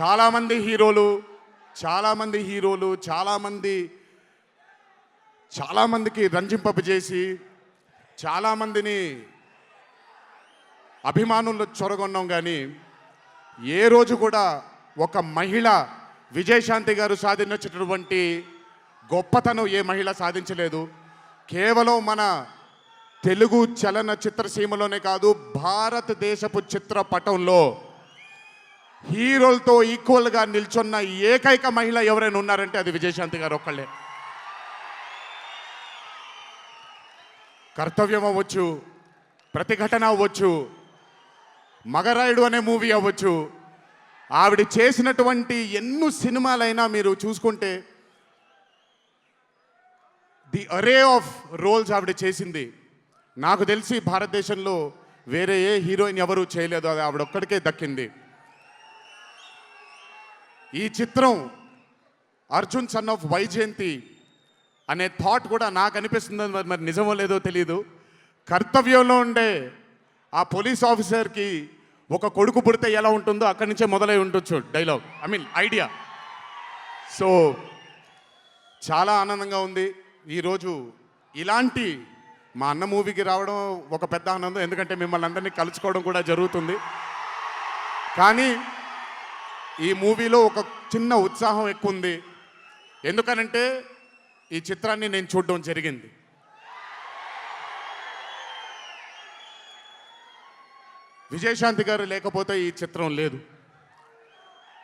చాలామంది హీరోలు చాలామంది హీరోలు చాలామంది చాలామందికి రంజింపజేసి చాలామందిని అభిమానుల్లో చొరగొన్నాం కానీ ఏ రోజు కూడా ఒక మహిళ విజయశాంతి గారు సాధించినటువంటి గొప్పతనం ఏ మహిళ సాధించలేదు. కేవలం మన తెలుగు చలన చిత్రసీమలోనే కాదు భారతదేశపు చిత్రపటంలో హీరోలతో ఈక్వల్గా నిల్చున్న ఏకైక మహిళ ఎవరైనా ఉన్నారంటే అది విజయశాంతి గారు ఒక్కళ్ళే. కర్తవ్యం అవ్వచ్చు ప్రతిఘటన అవ్వచ్చు మగరాయుడు అనే మూవీ అవ్వచ్చు. ఆవిడ చేసినటువంటి ఎన్నో సినిమాలైనా మీరు చూసుకుంటే ది అరే ఆఫ్ రోల్స్ ఆవిడ చేసింది. నాకు తెలిసి భారతదేశంలో వేరే ఏ హీరోయిన్ ఎవరూ చేయలేదు అది ఆవిడ ఒక్కడికే దక్కింది. ఈ చిత్రం అర్జున్ సన్ ఆఫ్ వైజయంతి అనే థాట్ కూడా నాకు అనిపిస్తుంది మరి మరి నిజమో లేదో తెలియదు కర్తవ్యంలో ఉండే ఆ పోలీస్ ఆఫీసర్కి ఒక కొడుకు పుడితే ఎలా ఉంటుందో అక్కడి నుంచే మొదలై ఉండొచ్చు dialogue I mean idea so చాలా ఆనందంగా ఉంది. ఈరోజు ఇలాంటి మా అన్న మూవీకి రావడం ఒక పెద్ద ఆనందం ఎందుకంటే మిమ్మల్ని అందరినీ కలుసుకోవడం కూడా జరుగుతుంది. కానీ ఈ మూవీలో ఒక చిన్న ఉత్సాహం ఎక్కువ ఉంది ఎందుకనంటే ఈ చిత్రాన్ని నేను చూడడం జరిగింది. విజయశాంతి గారు లేకపోతే ఈ చిత్రం లేదు.